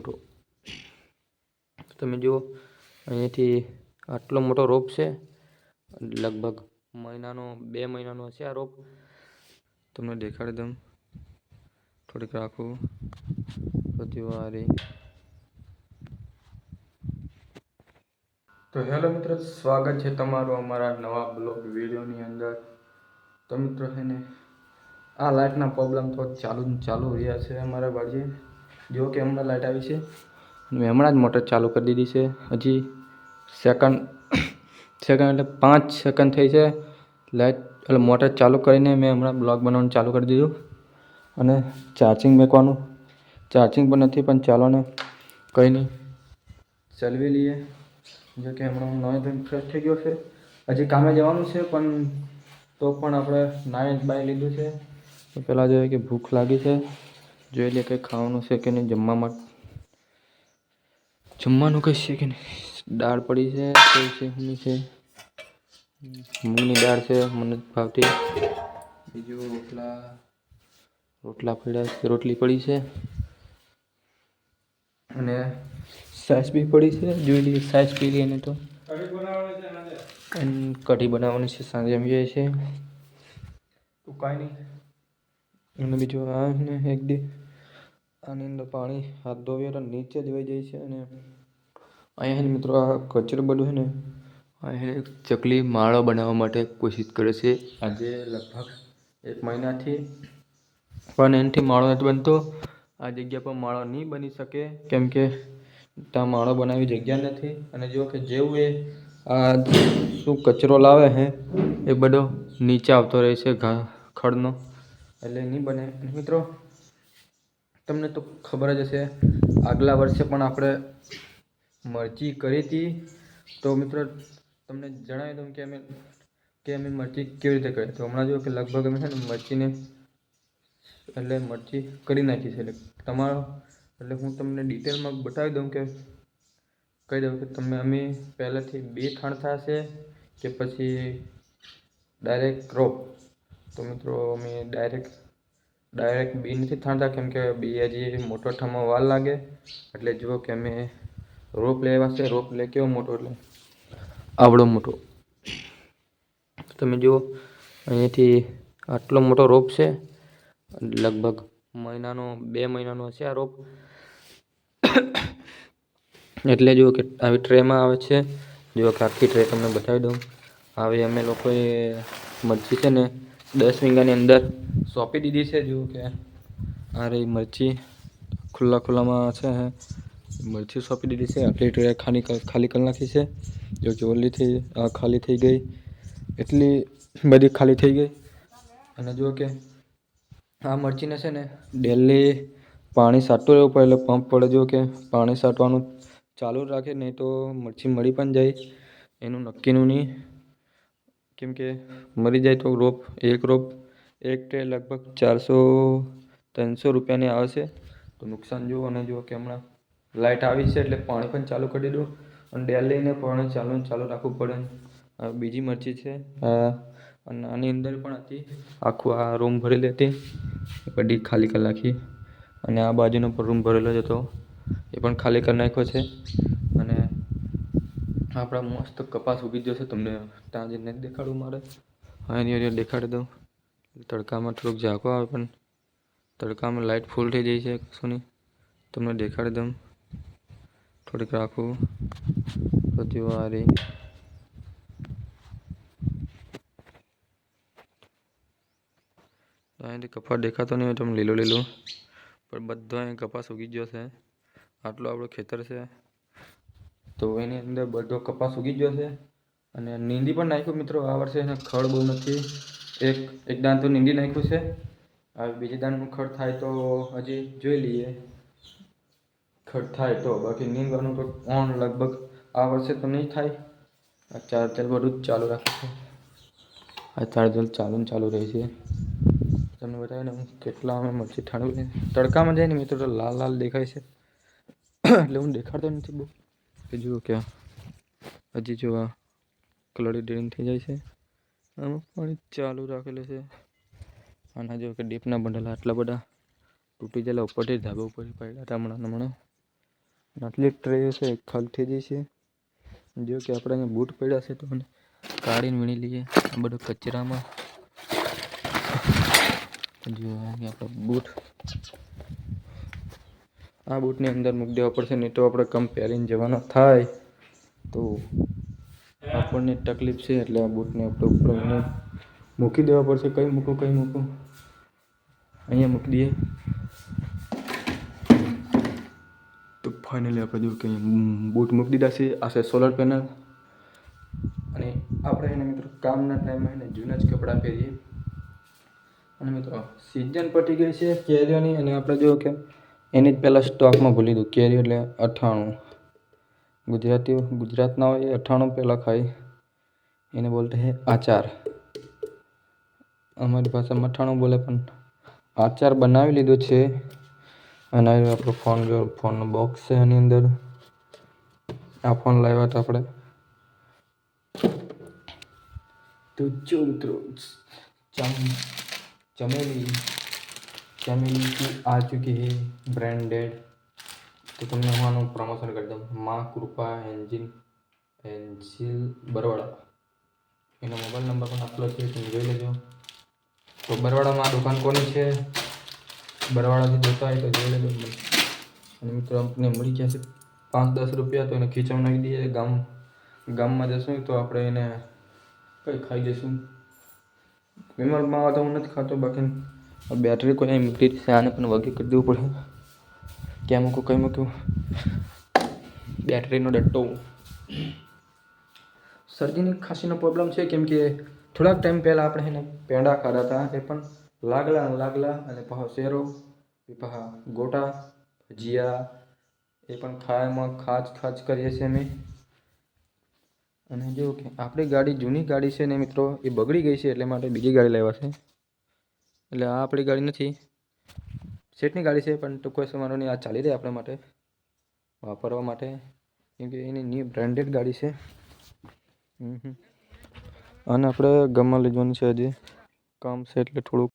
મોટો. તમે જુઓ, અહીંયાથી આટલો મોટો રોપ છે. લગભગ મહિનાનો, બે મહિનાનો હશે આ રોપ. તમને દેખાડી દઉં. થોડીક રાખું. રહી તો હેલો મિત્રો, સ્વાગત છે તમારું અમારા નવા બ્લોગ વિડીયોની અંદર. તો મિત્રો છે ને, આ લાઇટના પ્રોબ્લેમ તો ચાલુ ચાલુ રહ્યા છે અમારા બાજુએ જો કે હમણાં લાઇટ આવી છે. મેં હમણાં જ મોટર ચાલુ કરી દીધી છે. હજી સેકન્ડ સેકન્ડ એટલે પાંચ સેકન્ડ થઈ છે. લાઇટ એટલે મોટર ચાલુ કરીને મેં હમણાં બ્લોગ બનાવવાનું ચાલુ કરી દીધું. અને ચાર્જિંગ મૂકવાનું. ચાર્જિંગ પણ નથી, પણ ચાલોને કંઈ નહીં. ચલવી લઈએ. જો કે હમણાં હું નવી ફ્રેશ થઈ ગયો છે. હજી કામે જવાનું છે, પણ તો પણ આપણે નાહી બાય લીધું છે. તો પહેલાં જોઈએ કે ભૂખ લાગી છે. જોઈ લઈએ કંઈ ખાવાનું છે કે નહીં જમવામાં જમવાનું કંઈ છે કે નહીં? દાળ પડી છે કઈ છે શું છે? મૂંગની દાળ છે મને ભાવતી. બીજું રોટલા રોટલા પડ્યા છે રોટલી પડી છે. અને સાસ બી પડી છે જોઈ લઈએ સાસ પી લઈએ તો. કઢી બનાવવાની છે સાંજે જમીએ છીએ તો કાંઈ નહીં. અને બીજું આ ને એક દી આની અંદર પાણી હાથ ધોવે તો નીચે જ વહી જાય છે અને અહીંયા જ મિત્રો આ કચરો બધું છે ને, અહીંયા ચકલી માળો બનાવવા માટે કોશિશ કરે છે. આજે લગભગ એક મહિનાથી પણ એનાથી માળો નથી બનતો. આ જગ્યા પર માળો નહીં બની શકે, કેમ કે ત્યાં માળો બનાવી જગ્યા નથી. અને જો કે જેવું એ આ શું કચરો લાવે છે એ બધો નીચે આવતો રહે છે ખડનો. એટલે નહીં બને. મિત્રો તમને તો ખબર જ હશે, આગલા વર્ષે પણ આપણે મરચી કરી હતી. તો મિત્રો, તમને જણાવી દઉં કે અમે કે અમે મરચી કેવી રીતે કરી. તો હમણાં જો કે લગભગ અમે છે ને મરચીને, એટલે મરચી કરી નાખી છે. એટલે તમારો, એટલે હું તમને ડિટેલમાં બતાવી દઉં કે, કહી દઉં કે તમે, અમે પહેલાંથી બે ખાણ થશે કે પછી ડાયરેક્ટ ક્રોપ. તો મિત્રો, અમે ડાયરેક્ટ ડાયરેક્ટ બી નથી થાણતા કેમ કે બી હજી મોટો ઠામો વાર લાગે. એટલે જુઓ કે અમે રોપ લેવા છે. રોપ લે કેવો મોટો એટલે? આવડો મોટો. તમે જુઓ, અહીંયાથી આટલો મોટો રોપ છે. લગભગ મહિનાનો, બે મહિનાનો હશે આ રોપ. એટલે જુઓ કે આવી ટ્રેમાં આવે છે. જુઓ કે આખી ટ્રે તમને બતાવી દઉં. આવી અમે લોકોએ મરચી છે ને દસ વીંગાની અંદર સોંપી દીધી છે, જુઓ કે આ રહી મરચી. ખુલ્લા ખુલ્લામાં છે મરચી સોંપી દીધી છે આટલી ટ્રે ખાલી ખાલી કરી નાખી છે, જો કે ઓલીથી આ ખાલી થઈ ગઈ. એટલી બધી ખાલી થઈ ગઈ. અને જુઓ કે આ મરચીને છે ને ડેલી પાણી સાટતું રહેવું પડે, એટલે પંપ પડે જો કે પાણી સાટવાનું ચાલુ રાખે, નહીં તો મરચી મળી પણ જાય. એનું નક્કીનું નહીં. કેમ કે મરી જાય તો રોપ, એક રોપ, એક ટ્રે લગભગ ચારસો, ત્રણસો રૂપિયાની આવે છે તો નુકસાન જુઓ અને જુઓ કે હમણાં લાઇટ આવી છે એટલે પાણી પણ ચાલુ કરી દીધું અને ડેલીને પાણી ચાલુ ને ચાલુ રાખવું પડે. બીજી મરચી છે. અને આની અંદર પણ હતી. આખું આ રૂમ ભરેલી હતી. બધી ખાલી કરી નાખી. અને આ બાજુનો પણ રૂમ ભરેલો જ હતો. એ પણ ખાલી કરી નાખ્યો છે. આપણા મસ્ત કપાસ ઉગી છે તમને ત્યાં જઈને દેખાડું મારે. હા, એની અંદર દેખાડી દઉં. તડકામાં થોડુંક ઝાંકો આવે, પણ તડકામાં લાઇટ ફૂલ થઈ જાય છે કશું નહીં તમને દેખાડી દઉં. થોડીક રાખું. વારી. આ અહીંયાથી કપાસ દેખાતો નહીં હોય તમને લીલો લીલો. પણ બધો અહીં કપાસ ઉગી ગયો છે. આટલું આપણું ખેતર છે. તો એની અંદર બધો કપાસ ઉગી ગયો છે. અને નીંદી પણ નાખ્યું મિત્રો, આ વર્ષે એને ખડ બહુ નથી. એક એક દાન તો નીંદી નાખ્યું છે. હવે બીજી દાનનું ખડ થાય તો હજી જોઈ લઈએ. ખડ થાય તો, બાકી નીંદવાનું તો ઓન લગભગ આ વર્ષે તો નહીં થાય. ચાર્જર બધું જ ચાલુ રાખે આ ચાર્જર ચાલુ ને ચાલુ રહે છે. તમને બતાવીને હું કેટલા અમે મરચી ઠાણું તડકામાં જાય ને મિત્રો, તો લાલ લાલ દેખાય છે. એટલે હું દેખાડતો નથી બહુ. કે જુઓ કે હજી જો આ કલડી ડ્રેન થઈ જાય છે. આમાં પાણી ચાલુ રાખેલું છે. આના જો કે ડીપના બંડલ આટલા બધા તૂટી ગયેલા, ઉપરથી ધાબા ઉપર પડ્યા હતા હમણાં હમણાં આટલી ટ્રે છે ખાલી થઈ જાય છે. જો કે આપણે અહીંયા બૂટ પડ્યા છે તો કાઢીને વીણી લઈએ આ બધું કચરામાં. જો અહીંયા આપણે બૂટ આ બૂટની અંદર મૂકી દેવા પડશે, નહીં તો આપણે કમ પહેરીને જવાના થાય. તો આપણને તકલીફ છે, એટલે આ બૂટને આપણે ઉપર મૂકી દેવા પડશે. કઈ મૂકો, કઈ મૂકું? અહીંયા મૂકી દઈએ. તો ફાઇનલી આપણે જોયું કે બૂટ મૂકી દીધા છે, આ છે સોલર પેનલ અને આપણે એને મિત્રો કામના ટાઈમમાં એને જૂના જ કપડાં પહેરીએ. અને મિત્રો સિઝન પટી ગઈ છે, કેરીઓની, અને આપણે જોયું કે એની જ પહેલાં સ્ટોકમાં ભૂલી દઉં. કેરી એટલે અઠાણું. ગુજરાતીઓ ગુજરાતના હોય એ અઠાણું પહેલાં ખાય. એને બોલતા હે આચાર. અમારી ભાષામાં અઠાણું બોલે પણ આચાર બનાવી લીધો છે. અને આપણો ફોન જો, ફોનનો બોક્સ છે એની અંદર. આ ફોન લાવ્યા હતા આપણે. તો જો મિત્રો. ચમ, ચમેલી. चमेली की आ चुकी है ब्रांडेड तो તમને હું આનું પ્રમોશન કરી દઉં માં કૃપા એન્જિન એન્જિલ બરવાડા એનો મોબાઈલ નંબર પણ આપેલો છે તમે જોઈ લેજો તો બરવાડામાં આ દુકાન કોની છે બરવાડાથી જોતા હોય તો જોઈ લેજો અને મિત્રો આપણે મળી ગયા છે પાંચ દસ રૂપિયા તો એને ખીચામાં નાખી દઈએ ગામ ગામમાં જશું તો આપણે એને કંઈ ખાઈ જઈશું વિમલમાં આવે તો હું નથી ખાતો બાકી આ બેટરી કોઈ અહીં મૂકી છે, આને પણ વગી કરી દેવું પડે. ક્યાં મૂકું, કઈ મૂક્યું બેટરીનો ડટ્ટો. શરદીની ખાંસીનો પ્રોબ્લેમ છે, કેમ કે થોડાક ટાઈમ પહેલાં આપણે એને પેંડા ખાધા હતા, એ પણ લાગલા લાગલા અને પાછો શેરો પાછા ગોટા ભજીયા એ પણ ખાવામાં ખાચ ખાચ કરીએ છીએ અમે. અને જો કે આપણી ગાડી જૂની ગાડી છે ને મિત્રો, એ બગડી ગઈ છે, એટલે માટે બીજી ગાડી લેવા છે. એટલે આ આપણી ગાડી નથી. સેટની ગાડી છે, પણ ટૂંકો સમારો નહીં આ ચાલી રહી આપણા માટે, વાપરવા માટે. કેમ કે એની ન્યૂ બ્રાન્ડેડ ગાડી છે. અને આપણે ગામમાં લઈ જવાની છે હજી. કામ છે એટલે થોડુંક